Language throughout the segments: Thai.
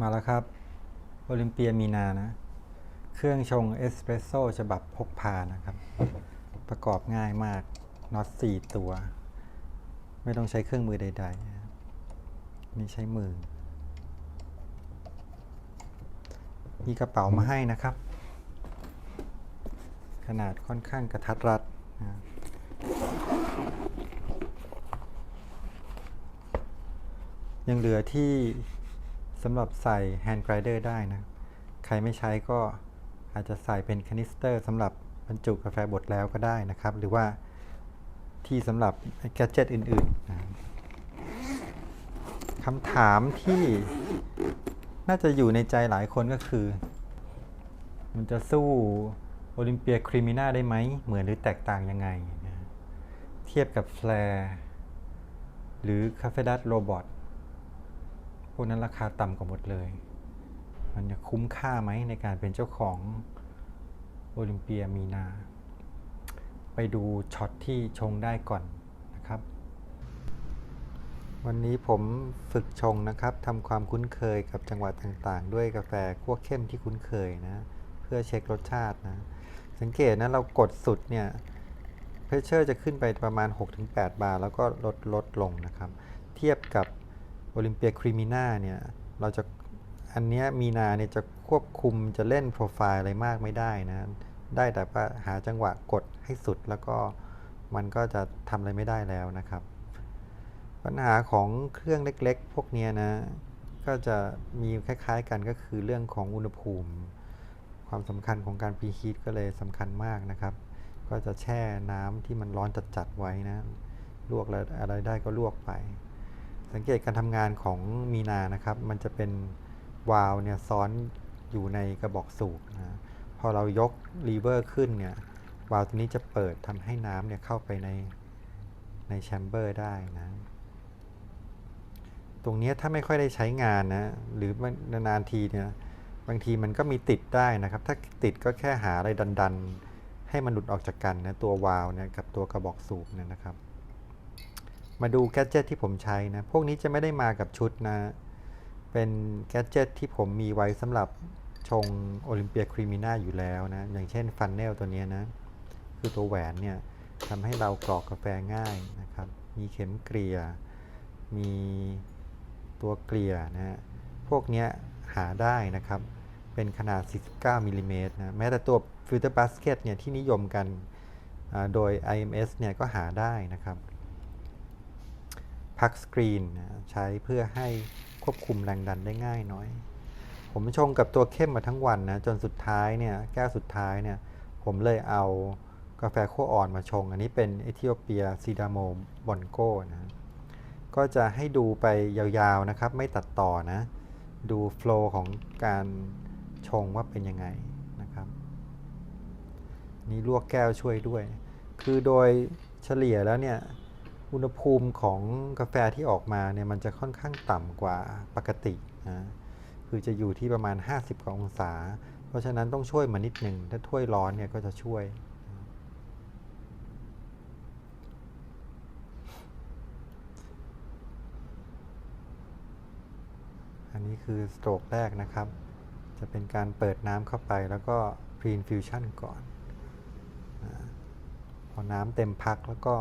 มาแล้วครับ โอลิมเปียมีนานะ เครื่องชงเอสเปรสโซ่ฉบับพกพานะครับ ประกอบง่ายมากน็อตสี่ตัว ไม่ต้องใช้เครื่องมือใดๆนะครับนี่ใช้มือ มีกระเป๋ามาให้นะครับ ขนาดค่อนข้างกระทัดรัดนะยังเหลือที่ สำหรับใส่แฮนด์ไกรเดอร์ได้นะ ใครไม่ใช้ก็อาจจะใส่เป็นคานิสเตอร์สำหรับบรรจุกาแฟบดแล้วก็ได้นะครับ หรือว่าที่สำหรับแกดเจิตอื่นๆนะคำถามที่น่าจะอยู่ในใจหลายคนก็คือ มันจะสู้โอลิมเปียคริมิน่าได้ไหม เหมือนหรือแตกต่างยังไงนะเทียบกับแฟร์หรือคาเฟดัสโรบอท พวกนั้นราคาต่ำกว่าหมดเลย มันจะคุ้มค่าไหมในการเป็นเจ้าของโอลิมเปียมีนา ไปดูช็อตที่ชงได้ก่อนนะครับ วันนี้ผมฝึกชงนะครับทำความคุ้นเคยกับจังหวัดต่างๆ ด้วยกาแฟคั่วเข้มที่คุ้นเคยนะเพื่อเช็ครสชาตินะ สังเกตนะเรากดสุดเนี่ยเพรสเชอร์จะขึ้นไปประมาณ 6-8 บาร์แล้วก็ลดลดลงนะครับ เทียบกับ โอลิมเปียครีมิน่าเนี่ยเราจะอันเนี้ยมีนาเนี่ยจะควบคุมจะเล่นโปรไฟล์อะไรมากไม่ได้นะ ได้แต่ว่าหาจังหวะกดให้สุดแล้วก็มันก็จะทำอะไรไม่ได้แล้วนะครับ ปัญหาของเครื่องเล็กๆ พวกนี้นะ ก็จะมีคล้ายๆกันก็คือเรื่องของอุณหภูมิ ความสำคัญของการพรีฮีทก็เลยสำคัญมากนะครับ ก็จะแช่น้ำที่มันร้อนจัดๆไว้นะ ลวกแล้วอะไรได้ก็ลวกไป สังเกตการทำงานของมีนานะครับ มันจะเป็นวาล์วเนี่ยซ้อนอยู่ในกระบอกสูบนะพอเรายกลีเวอร์ขึ้นเนี่ยวาล์วตัวนี้จะเปิดทำให้น้ำเนี่ยเข้าไปในในแชมเบอร์ได้นะ ตรงนี้ถ้าไม่ค่อยได้ใช้งานนะ หรือนานๆทีเนี่ยบางทีมันก็มีติดได้นะครับ ถ้าติดก็แค่หาอะไรดันๆ ให้มันหลุดออกจากกันนะตัววาล์วเนี่ยกับตัวกระบอกสูบเนี่ยนะครับ มาดูแกดเจิตที่ผมใช้นะ พวกนี้จะไม่ได้มากับชุดนะ เป็นแกดเจิตที่ผมมีไว้สำหรับชงโอลิมเปียครีมิน่าอยู่แล้วนะ อย่างเช่นฟันเนลตัวนี้นะ คือตัวแหวนเนี่ยทำให้เรากรอกกาแฟง่ายนะครับ มีเข็มเกลียมีตัวเกลียนะฮะพวกนี้หาได้นะครับ เป็นขนาด 49มิลลิเมตรนะ แม้แต่ตัวฟิลเตอร์บาสเกตเนี่ยที่นิยมกัน โดย IMS เนี่ยก็หาได้นะครับ พักสกรีนใช้เพื่อให้ควบคุมแรงดันได้ง่ายน้อย ผมชงกับตัวเข้มมาทั้งวันนะจนสุดท้ายเนี่ยแก้วสุดท้ายเนี่ยผมเลยเอากาแฟคั่วอ่อนมาชง อันนี้เป็นเอธิโอเปียซีดาโมบอนโกนะก็จะให้ดูไปยาวๆนะครับ ไม่ตัดต่อนะ ดูโฟล์ของการชงว่าเป็นยังไงนะครับ นี่ลวกแก้วช่วยด้วย คือโดยเฉลี่ยแล้วเนี่ย อุณหภูมิของกาแฟที่ออกมาเนี่ยมันจะค่อนข้างต่ำกว่าปกตินะคือจะอยู่ที่ประมาณ 50กว่าองศา เพราะฉะนั้นต้องช่วยมานิดหนึ่งถ้าถ้วยร้อนเนี่ยก็จะช่วย อันนี้คือสโตรกแรกนะครับ จะเป็นการเปิดน้ำเข้าไปแล้วก็ pre infusion ก่อน พอน้ำเต็มพักแล้วก็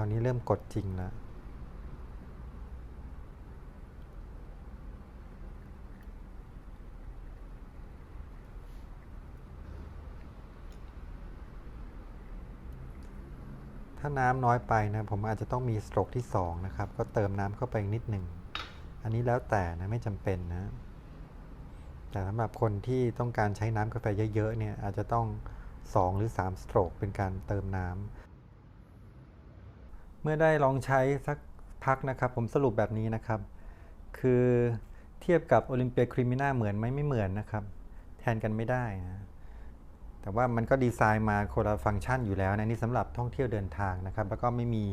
ราวนี้เริ่มกดจริงแล้วถ้าน้ำน้อยไปนะผมอาจจะต้องมีสโตรกที่ 2 นะครับ ก็เติมน้ำเข้าไปอีกนิดหนึ่ง อันนี้แล้วแต่นะไม่จำเป็นนะ แต่สำหรับคนที่ต้องการใช้น้ำกาแฟเยอะๆเนี่ยอาจจะต้อง 2 หรือ 3 สโตรกเป็นการเติมน้ำ เมื่อได้ลองใช้สักพักนะครับผมสรุปแบบนี้นะครับ คือเทียบกับโอลิมเปียครีมิน่าเหมือนไหมไม่เหมือนนะครับ แทนกันไม่ได้นะแต่ว่ามันก็ดีไซน์มาคนละฟังก์ชันอยู่แล้วนะนี่สำหรับท่องเที่ยวเดินทางนะครับ แล้วก็ไม่มี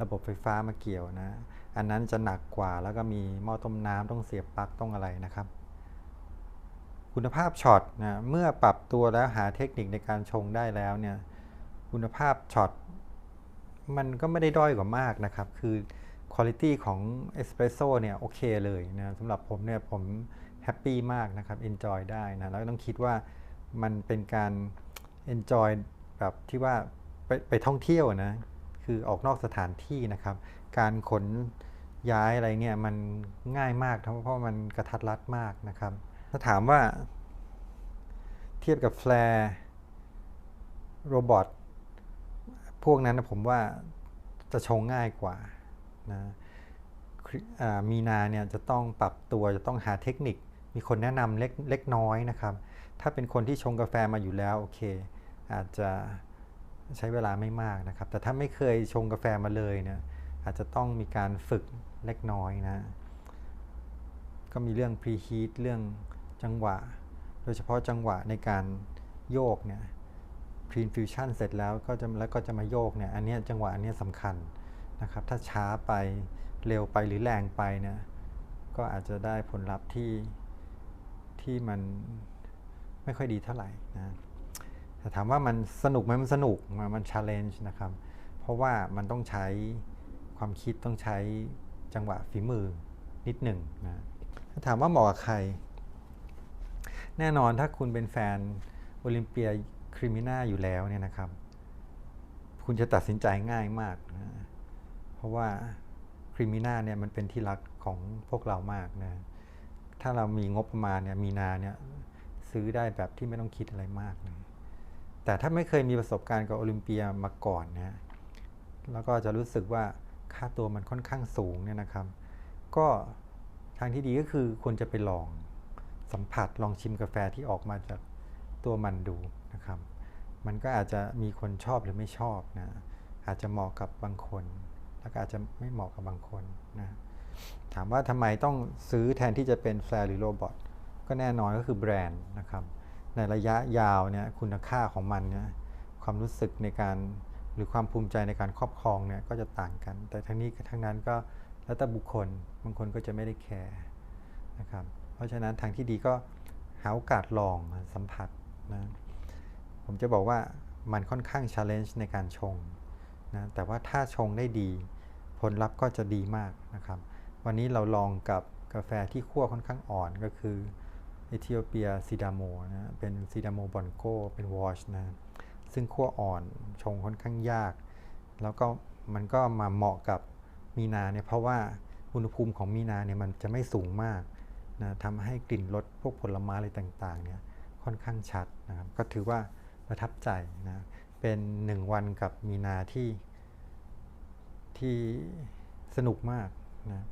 ระบบไฟฟ้ามาเกี่ยวนะ อันนั้นจะหนักกว่าแล้วก็มีหม้อต้มน้ำต้องเสียบปลั๊กต้องอะไรนะครับ คุณภาพช็อตนะเมื่อปรับตัวแล้วหาเทคนิคในการชงได้แล้วเนี่ยคุณภาพช็อต มันก็ไม่ได้ด้อยกว่ามากนะครับ คือคุณภาพของเอสเปรสโซ่เนี่ยโอเคเลยนะสำหรับผมเนี่ยผมแฮปปี้มากนะครับ enjoy ได้นะ แล้วต้องคิดว่ามันเป็นการ enjoy แบบที่ว่าไปไปท่องเที่ยวนะ คือออกนอกสถานที่นะครับ การขนย้ายอะไรเนี่ยมันง่ายมากเพราะมันกระทัดรัดมากนะครับ ถ้าถามว่าเทียบกับแฟร์โรบอท พวกนั้นนะผมว่าจะชงง่ายกว่านะมีนาเนี่ยจะต้องปรับตัวจะต้องหาเทคนิค มีคนแนะนำเล็กเล็กน้อยนะครับ ถ้าเป็นคนที่ชงกาแฟมาอยู่แล้วโอเค อาจจะใช้เวลาไม่มากนะครับ แต่ถ้าไม่เคยชงกาแฟมาเลยเนี่ยอาจจะต้องมีการฝึกเล็กน้อยนะ ก็มีเรื่อง preheat เรื่องจังหวะ โดยเฉพาะจังหวะในการโยกเนี่ย pre-infusion เสร็จแล้วก็จะแล้วก็จะมาโยกเนี่ยอันนี้จังหวะอันนี้สำคัญนะครับถ้าช้าไปเร็วไปหรือแรงไปเนี่ยก็อาจจะได้ผลลัพธ์ที่ที่มันไม่ค่อยดีเท่าไหร่นะแต่ถามว่ามันสนุกไหมมันสนุกมันมัน challenge นะครับ เพราะว่ามันต้องใช้ความคิดต้องใช้จังหวะฝีมือนิดหนึ่งนะถ้าถามว่าเหมาะกับใคร แน่นอนถ้าคุณเป็นแฟนโอลิมเปีย คริมิน่าอยู่แล้วเนี่ยนะครับ คุณจะตัดสินใจง่ายมากนะเพราะว่าคริมิน่าเนี่ยมันเป็นที่รักของพวกเรามากนะถ้าเรามีงบประมาณเนี่ยมีนาเนี่ยซื้อได้แบบที่ไม่ต้องคิดอะไรมากนะแต่ถ้าไม่เคยมีประสบการณ์กับโอลิมเปียมาก่อนนะแล้วก็จะรู้สึกว่าค่าตัวมันค่อนข้างสูงเนี่ยนะครับ ก็ทางที่ดีก็คือควรจะไปลองสัมผัสลองชิมกาแฟที่ออกมาจาก ตัวมันดูนะครับ มันก็อาจจะมีคนชอบหรือไม่ชอบนะ อาจจะเหมาะกับบางคน แล้วก็อาจจะไม่เหมาะกับบางคนนะ ถามว่าทำไมต้องซื้อแทนที่จะเป็นแฟร์หรือโรบอท ก็แน่นอนก็คือแบรนด์นะครับ ในระยะยาวเนี่ยคุณค่าของมันเนี่ยความรู้สึกในการหรือความภูมิใจในการครอบครองเนี่ยก็จะต่างกัน แต่ทั้งนี้ทั้งนั้นก็แล้วแต่บุคคล บางคนก็จะไม่ได้แคร์นะครับ เพราะฉะนั้นทางที่ดีก็หาโอกาสลองสัมผัส นะผมจะบอกว่ามันค่อนข้าง challenge ในการชงนะแต่ว่าถ้าชงได้ดี ผลลัพธ์ก็จะดีมากนะครับ วันนี้เราลองกับกาแฟที่คั่วค่อนข้างอ่อนก็คือเอธิโอเปียซิดาโมนะเป็นซิดาโมบอนโกเป็นวอชนะซึ่งคั่วอ่อนชงค่อนข้างยาก แล้วก็มันก็มาเหมาะกับมีนาเนี่ยเพราะว่าอุณหภูมิของมีนาเนี่ยมันจะไม่สูงมากนะทำให้กลิ่นรสพวกผลไม้อะไรต่างๆเนี่ย ค่อนข้างชัดนะครับ ก็ถือว่าประทับใจนะเป็นหนึ่งวันกับมีนาที่ที่สนุกมากนะ